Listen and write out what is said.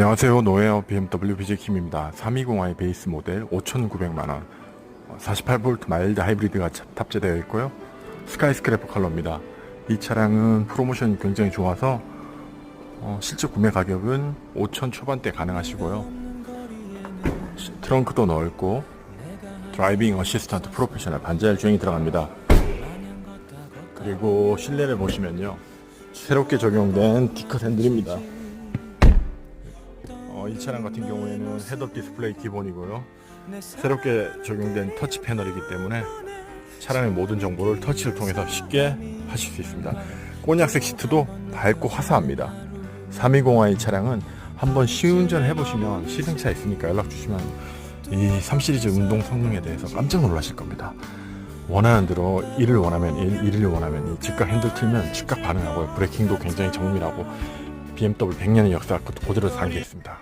안녕하세요. 노웨어 BMW BJ킴입니다. 320i 베이스 모델 5,900만원. 48V 마일드 하이브리드가 탑- 탑재되어 있고요. 스카이스크래퍼 컬러입니다. 이 차량은 프로모션이 굉장히 좋아서 어, 실제 구매 가격은 5천 초반대 가능하시고요. 시- 트렁크도 넓고 드라이빙 어시스턴트 프로페셔널 반자율 주행이 들어갑니다. 그리고 실내를 보시면요. 새롭게 적용된 디컷 핸들입니다. 어, 이 차량 같은 경우에는 헤드업 디스플레이 기본이고요. 새롭게 적용된 터치 패널이기 때문에 차량의 모든 정보를 터치를 통해서 쉽게 하실 수 있습니다. 꼬냑색 시트도 밝고 화사합니다. 320i 차량은 한번 시운전 해보시면 시승차 있으니까 연락 주시면 이 3시리즈 운동 성능에 대해서 깜짝 놀라실 겁니다. 원하는 대로 1을 원하면 1, 2를 원하면 2, 즉각 핸들 틀면 즉각 반응하고요. 브레이킹도 굉장히 정밀하고 BMW 100년의 역사 그대로 담겨 있습니다.